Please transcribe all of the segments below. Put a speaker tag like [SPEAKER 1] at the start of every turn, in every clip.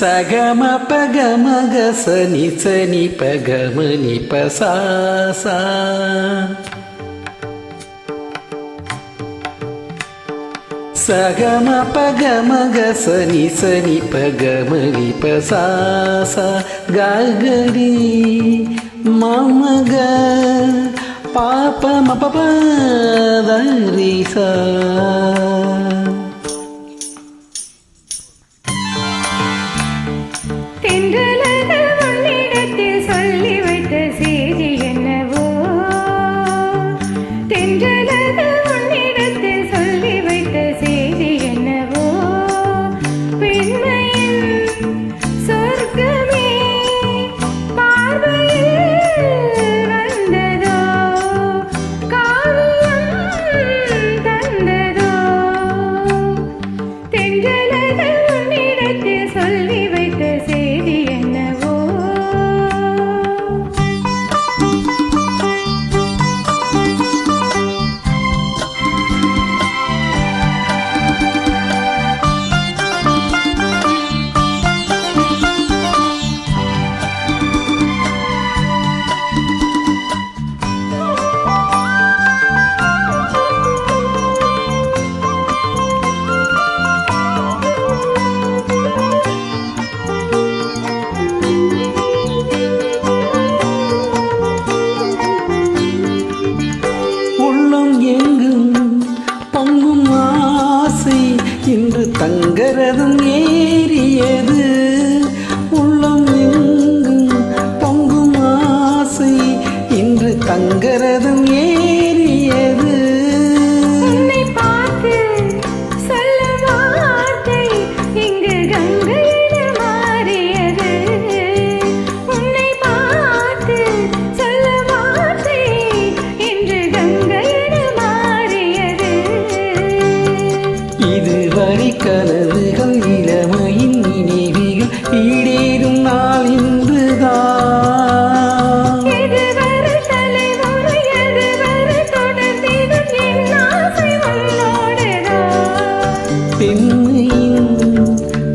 [SPEAKER 1] సగమ పగమగ సని సని పగమని పసాస. సగమ పగమగ సని సని పగమని పసాస.
[SPEAKER 2] గాగరి మమగ పాపమ పపదరి సా தங்கரதம் ஏறியது. உள்ளம் எங்கும் பொங்கும் ஆசை. இன்று தங்கரதம்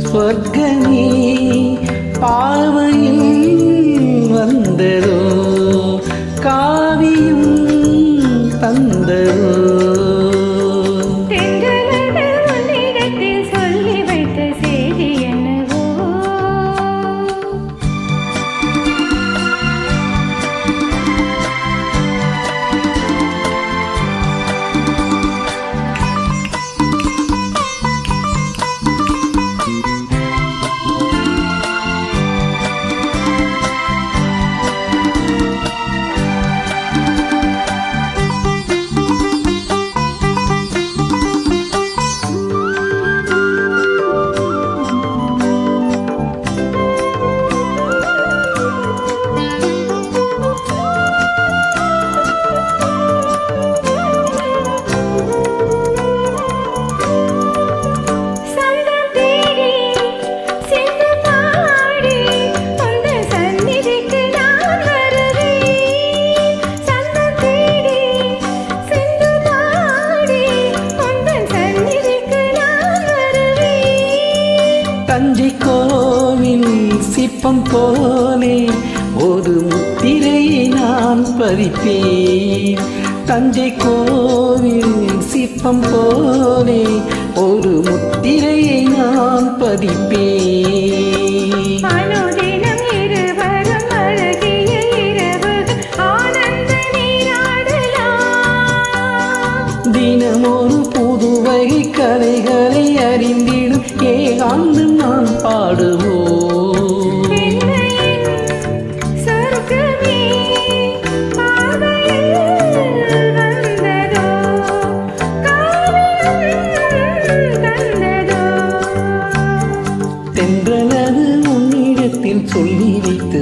[SPEAKER 2] സ്വർഗ சிற்பம் போலே ஒரு முத்திரையை நான் பதிப்பேன் தஞ்சை கோவில் சிற்பம் போலே ஒரு முத்திரையை நான் பதிப்பேன். தினமொரு புதுவகை கலைகளை அறிந்திடும் ஏகாந்தம் நான் பாடுவேன்